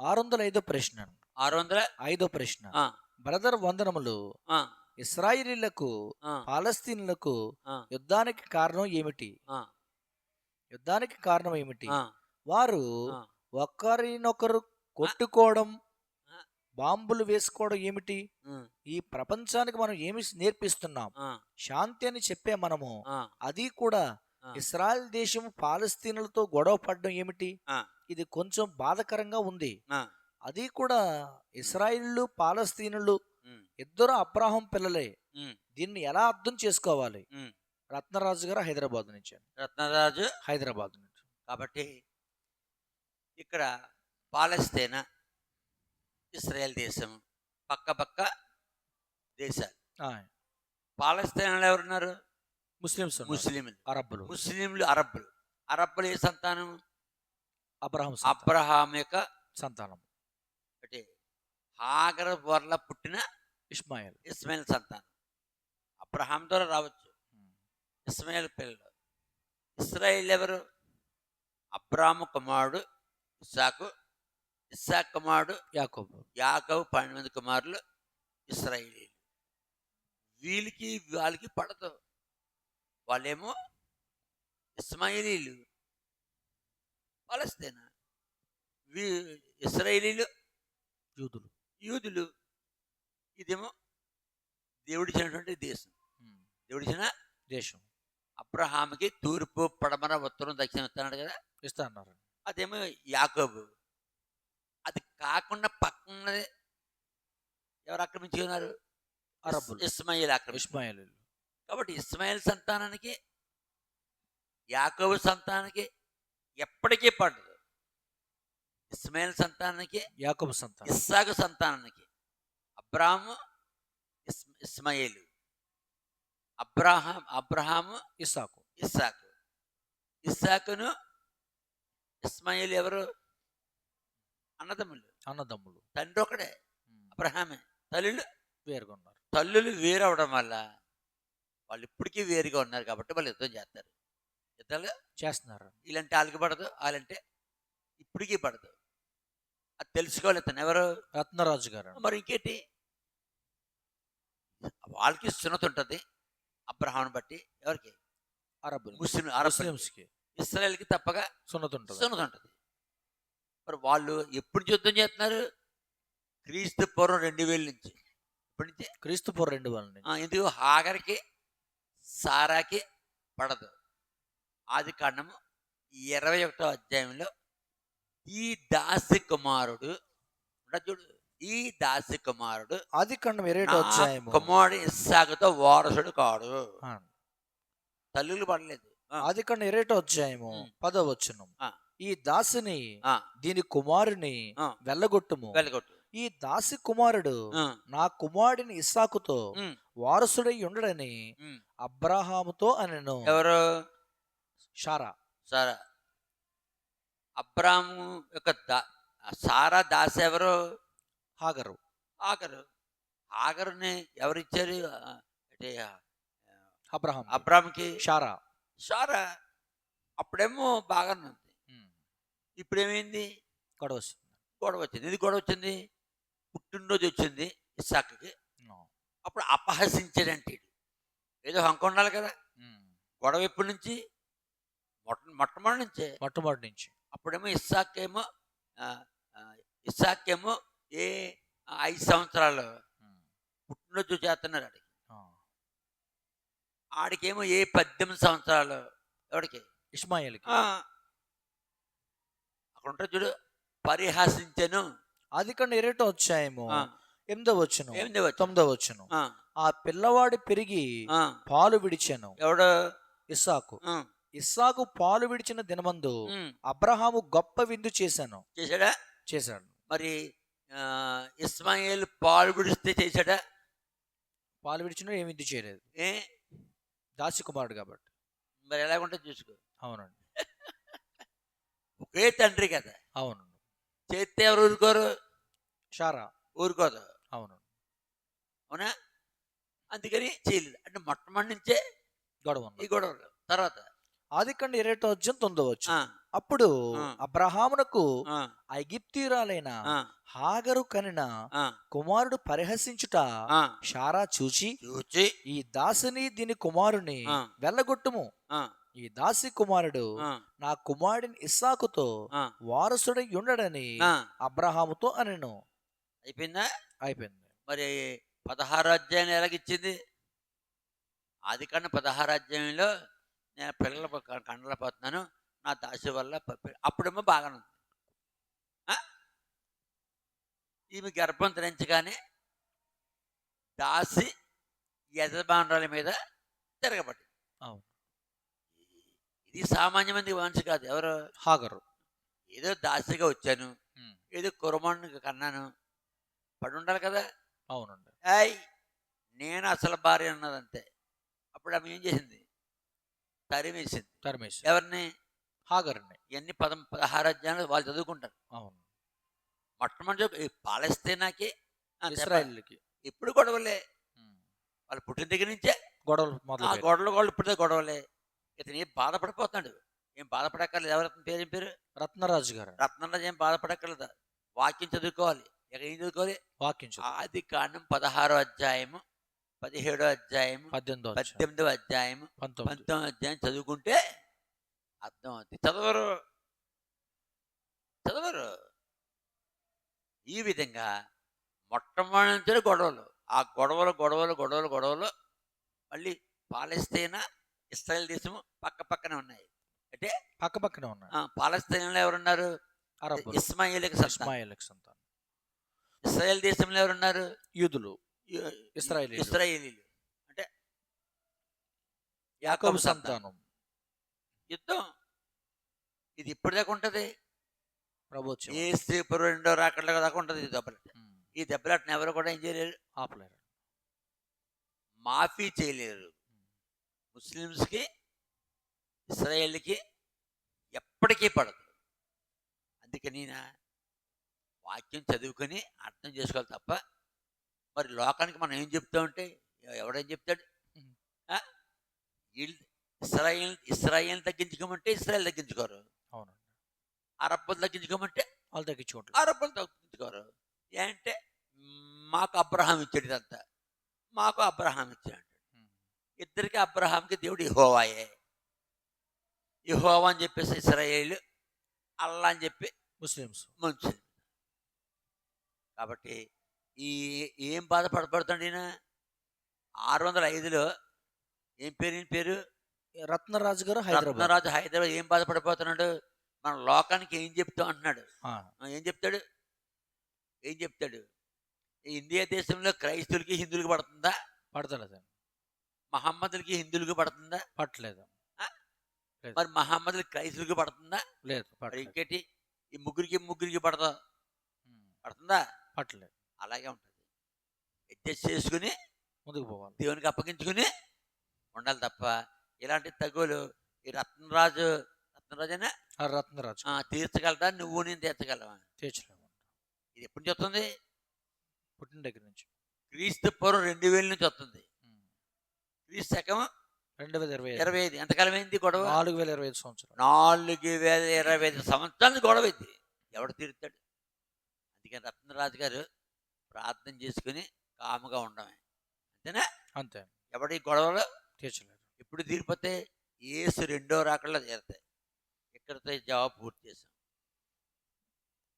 ఆరు వందల ఐదో ప్రశ్న. ఆరు వందల ఐదో ప్రశ్న. బ్రదర్ వందనములు ఇస్రాయిలీలకు పాలస్తీనులకు యుద్ధానికి కారణం ఏమిటి? యుద్ధానికి కారణం ఏమిటి? వారు. ఒకరినొకరు కొట్టుకోవడం. బాంబులు వేసుకోవడం ఏమిటి? ఈ ప్రపంచానికి మనం ఏమి నేర్పిస్తున్నాం? శాంతి అని చెప్పే మనము అది కూడా. ఇస్రాయల్ దేశం పాలస్తీనులతో గొడవ పడడం ఏమిటి. ఇది కొంచెం బాధకరంగా ఉంది. అది కూడా ఇస్రాయిల్లు పాలస్తీనులు ఇద్దరు అబ్రాహం పిల్లలే. దీన్ని ఎలా అర్థం చేసుకోవాలి. రత్నరాజు గారు హైదరాబాద్ నుంచి రత్నరాజు హైదరాబాద్ నుంచి. కాబట్టి ఇక్కడ పాలస్తీనా? ఇస్రాయల్ దేశం పక్క పక్క దేశాలు. పాలస్తీనాలో ఎవరున్నారు? ముస్లిమ్స్ ఉన్నారు. ముస్లింలు. అరబ్బులు ముస్లింలు అరబ్బులు. అరబ్బులు ఏ సంతానం? అబ్రహం. అబ్రహాం యొక్క సంతానం. అంటే హాగర వల్ల పుట్టిన ఇస్మాయిల్. ఇస్మాయిల్ సంతానం. అబ్రహాం ద్వారా రావచ్చు. ఇస్మాయిల్ పిల్లలు. ఇస్రాయిల్ ఎవరు? అబ్రాము కుమారుడు ఇస్సాకు. ఇస్సాక్ కుమారుడు యాకోబు. యాకవ్ పన్నెండు మంది కుమారులు ఇస్రాయిలీలు. వీళ్ళకి వాళ్ళకి పడదు. వాళ్ళేమో ఇస్మాయిలీలు పాలస్తీనా వీ ఇస్రాయిలీలు యూదులు. యూదులు. ఇదేమో దేవుడిచ్చినటువంటి దేశం. దేవుడిచ్చిన దేశం. అబ్రహాంకి తూర్పు పడమర ఉత్తరం దక్షిణం ఇస్తున్నాడు కదా? ఇస్తా అన్నారు అదేమో యాకోబు. అది కాకుండా పక్కన ఎవరు ఆక్రమించుకున్నారు అరబ్బులు. ఇస్మాయిల్ ఆక్రమించు. ఇస్మాయిల్ కాబట్టి ఇస్మాయిల్ సంతానానికి యాకోబు సంతానానికి ఎప్పటికీ పడదు. ఇస్మాయిల్ సంతానానికి యాకోబు సంతానం. ఇస్సాకు సంతానానికి Abraham is Ishmael. Abraham Abraham Isaac. Isaac. ఇస్సాకును ఇస్మాయిల్ ఎవరు? అన్నదమ్ములు. అన్నదమ్ములు. తండ్రి ఒకడే. అబ్రహామే. తల్లులు వేరుగా ఉన్నారు తల్లులు వేరవడం వల్ల వాళ్ళు ఇప్పటికీ వేరుగా ఉన్నారు కాబట్టి వాళ్ళు యుద్ధం చేస్తారు. యుద్ధాలు చేస్తున్నారు. వీళ్ళంటే వాళ్ళకి పడదు వాళ్ళంటే ఇప్పటికీ పడదు. అది తెలుసుకోవాలి తను ఎవరు? రత్నరాజు గారు మరి ఇంకేంటి? వాళ్ళకి సున్నత ఉంటుంది అబ్రహాం బట్టి ఎవరికి? ముస్లిం అరబ్ ముస్లిమ్స్కి ఇస్రాయల్కి తప్పగా సున్నత ఉంటుంది. సున్నత ఉంటుంది. మరి వాళ్ళు ఎప్పుడు యుద్ధం చేస్తున్నారు? క్రీస్తు పూర్వం రెండు వేల నుంచి. ఇప్పటి నుంచి? క్రీస్తు పూర్వం రెండు వేల నుంచి. ఎందుకు? హాగర్కి సారాకి పడదు. ఆది కాండము ఇరవై ఒకటో అధ్యాయంలో ఈ దాసి కుమారుడు చూడు ఈ దాసి కుమారుడు ఆది నా అధ్యాయము. కుమారుడు ఇస్సాకుతో వారసుడు కాడు. తల్లులు పడలేదు. ఆది ఖండం ఇరవై అధ్యాయము ఉమ్. పదో వచ్చును ఆ. ఈ దాసిని దీని కుమారుని. వెళ్ళగొట్టుము. వెళ్ళగొట్టు. ఈ దాసి కుమారుడు నా కుమారుడిని ఇస్సాకుతో వారసుడై ఉండడని. అబ్రహాముతో అనెను. ఎవరు? షారా. సారా అబ్రాము యొక్క దా సారా దాసి ఎవరు? హాగరు. ఆగరు ఆగరుని ఎవరిచ్చారు? అంటే అబ్రహాం అబ్రామ్కి షారా. సారా అప్పుడేమో బాగానే ఉంది. ఉమ్. ఇప్పుడేమైంది? గొడవ వస్తుంది. గొడవ వచ్చింది. ఇది గొడవ వచ్చింది? పుట్టినరోజు వచ్చింది ఇస్సాక్కి. అప్పుడు అపహసించాడంటే. ఏదో హంక ఉండాలి కదా. గొడవ ఎప్పటి నుంచి మొట్ట మొట్టమొదటి నుంచే మొట్టమొదటి నుంచి అప్పుడేమో ఇస్సాక్ ఏమో ఆ, ఆ, ఇస్సాక్ ఏమో ఏ ఐదు సంవత్సరాలు. పుట్టినరోజు చేస్తున్నారు ఆడికి. ఆడికేమో ఏ పద్దెనిమిది సంవత్సరాలు ఎవడికి ఇస్మాయిల్కి అక్కడ ఉంటారు చూడు పరిహాసించను ఖండం ఇరవై అధ్యాయము ఆ, ఎనిమిదో వచ్చును? తొమ్మిదో వచ్చును ఆ, పిల్లవాడు పెరిగి పాలు విడిచాను. ఎవడు? ఇస్సాకు. ఇస్సాకు పాలు విడిచిన దినమందు అబ్రహాము గొప్ప విందు చేశాను. చేశాడా? చేశాడు. మరి ఇస్మాయిల్ పాలు విడిస్తే చేశాడా? పాలు విడిచిన ఏమి విందు చేయలేదు. ఏ? దాసి కుమారుడు కాబట్టి. మరి ఎలాగుంటే చూసుకో. అవునండి. ఒకే తండ్రి కదా. అవును. చేస్తే ఎవరు ఊరుకోరు? షారా. ఊరుకోదు. అవును. అవునా? అందుకని చేయలేదు. అంటే మొట్టమొదటి నుంచే గొడవ ఈ గొడవలు తర్వాత? ఆది ఖండ ఇరవై అధ్యాయం తొమ్మిదో వచ్చు ఆ, అప్పుడు. అబ్రహామునకు ఆ, హాగరు కనిన కుమారుడు పరిహసించుట. షారా చూచి చూచి. ఈ దాసిని దీని కుమారుని. వెళ్ళగొట్టుము. ఈ దాసి కుమారుడు నా కుమారుడిని ఇస్సాకుతో వారసుడై ఉండడని. అబ్రహాముతో అనెను. అయిపోయిందా? అయిపోయింది. మరి పదహారు అధ్యాయం ఎలాగిచ్చింది? ఆది కన్నా పదహారు అధ్యాయంలో నేను పిల్లల కండలు పోతున్నాను నా దాసి వల్ల అప్పుడేమో బాగానే ఉంది? ఈమె గర్భం ధరించగానే దాసి యజమానురాల మీద తిరగబడింది. అవును. ఇది సామాన్యమంది మనిషి కాదు ఎవరు? హాగరు. ఏదో దాసిగా వచ్చాను. ఏదో కురమాన్ని కన్నాను పడి ఉండాలి కదా? అవునండి. ఏయ్ నేను అసలు భార్య అన్నదంతే. అప్పుడు ఆమె ఏం చేసింది? తరిమేసింది. తరిమేసి ఎవరిని? హాగర్ని. ఇవన్నీ పదం పదహారు అధ్యాయాలు వాళ్ళు చదువుకుంటారు. అవును. మొట్టమొదటి పాలస్తీనాకి. ఇస్రాయేల్కి ఇప్పుడు గొడవలే. వాళ్ళు పుట్టిన దగ్గర నుంచే. గొడవలు గొడవలు గొడవలు ఇప్పుడే గొడవలే. ఇతను ఏం బాధపడిపోతున్నాడు ఏం బాధపడక్కర్లేదు. ఎవరి పేరు ఏం పేరు? రత్నరాజు గారు. రత్నంలో ఏం బాధపడక్కర్లేదు. వాక్యం చదువుకోవాలి. ఇక ఏం చదువుకోవాలి? వాక్యం. ఆది కాండం పదహారో అధ్యాయము పదిహేడో అధ్యాయము పద్దెనిమిదో అధ్యాయం, పద్దెనిమిదో అధ్యాయము పంతొమ్మిది. పంతొమ్మిది అధ్యాయం చదువుకుంటే అర్థం అవుతుంది చదవరు. చదవరు. ఈ విధంగా మొట్టమొదటి గొడవలు. ఆ గొడవలు గొడవలు గొడవలు గొడవలు మళ్ళీ పాలస్తీనా ఇస్రాయల్ దేశము పక్క పక్కనే ఉన్నాయి. అంటే పక్క పక్కనే ఉన్నాయి. ఆ, పాలస్తీనాలో ఎవరున్నారు? ఇస్మాయిల్కి సంతానం. ఇస్మాయిల్కి సంతానం. ఇస్రాయల్ దేశంలో ఎవరున్నారు? యూదులు. ఇ- ఇశ్రాయేలీలు. ఇశ్రాయేలీలు అంటే యాకోబు సంతానం. యుద్ధం. ఇది ఇప్పుడు దాకా ఉంటది. ప్రభు వచ్చి ఏ స్త్రీ పురుగు రెండో రాకట్ల దాకా ఉంటది ఈ దెబ్బలాట ఈ దెబ్బలాటను ఎవరు కూడా ఏం చేయలేరు. ఆపలేరు. మాఫీ చేయలేరు. ముస్లిమ్స్కి ఇస్రాయేల్కి ఎప్పటికీ పడదు. అందుకని వాక్యం చదువుకొని అర్థం చేసుకోవాలి తప్ప మరి లోకానికి మనం ఏం చెప్తా ఉంటే ఎవడేం చెప్తాడు? వీళ్ళు ఇస్రాయేల్ ఇస్రాయేల్ తగ్గించుకోమంటే ఇస్రాయేల్ తగ్గించుకోరు. అవును. అరబ్బులు తగ్గించుకోమంటే వాళ్ళు తగ్గించుకుంటారు. అరబ్బులు తగ్గించుకోరు. ఏంటంటే మాకు అబ్రహాం ఇచ్చాడు ఇదంతా. మాకు అబ్రహాం ఇచ్చాడు. ఇద్దరికి అబ్రహాంకి దేవుడు ఇహోవాయే ఇహోవా అని చెప్పేసి ఇస్రాయేల్ అల్లా అని చెప్పి ముస్లిమ్స్. మంచి కాబట్టి ఈ ఏం బాధపడబడుతుంది ఈయన? ఆరు వందల ఐదులో ఏం పేరు ఈయన పేరు? రత్నరాజు గారు రత్నరాజు హైదరాబాద్ ఏం బాధపడిపోతున్నాడు మన లోకానికి ఏం చెప్తాం అంటున్నాడు? ఏం చెప్తాడు? ఏం చెప్తాడు? ఇండియా దేశంలో క్రైస్తవులకి హిందువులకి పడుతుందా? పడతలేదు మహమ్మదులకి హిందువులకి పడుతుందా? పట్టలేదు. మరి మహమ్మదులకి క్రైస్తవులకి పడుతుందా? లేదు ఇంకేటి? ఈ ముగ్గురికి ముగ్గురికి పడదా పడుతుందా? పట్టలేదు. అలాగే ఉంటుంది. అడ్జస్ట్ చేసుకుని ముందుకు పోవాలి. దేవునికి అప్పగించుకుని ఉండాలి తప్ప ఇలాంటి తగులు ఈ రత్నరాజు రత్నరాజైనా? రత్నరాజు. ఆ, తీర్చగలదా నువ్వు నేను తీర్చగలవా తీర్చలేము. ఇది ఎప్పుడు నుంచి వస్తుంది? పుట్టిన దగ్గర నుంచి. క్రీస్తు పూర్వం రెండు వేల నుంచి వస్తుంది. క్రీస్తు శకం రెండు వేల ఇరవై. ఇరవై ఐదు. ఎంతకాలం అయింది గొడవ? నాలుగు వేల ఇరవై ఐదు సంవత్సరాలు. నాలుగు వేల ఇరవై ఐదు సంవత్సరాలు గొడవ అయింది ఎవడు తీరుతాడు? అందుకని రత్నరాజు గారు ప్రార్థన చేసుకుని కాముగా ఉండమే. అంతేనా? అంతే. ఎవడి గొడవలు? తీర్చలేరు ఎప్పుడు తీరిపోతే ఏసు రెండో రాకల్లో తీరుతాయి. ఇక్కడితో జవాబు పూర్తి చేసాం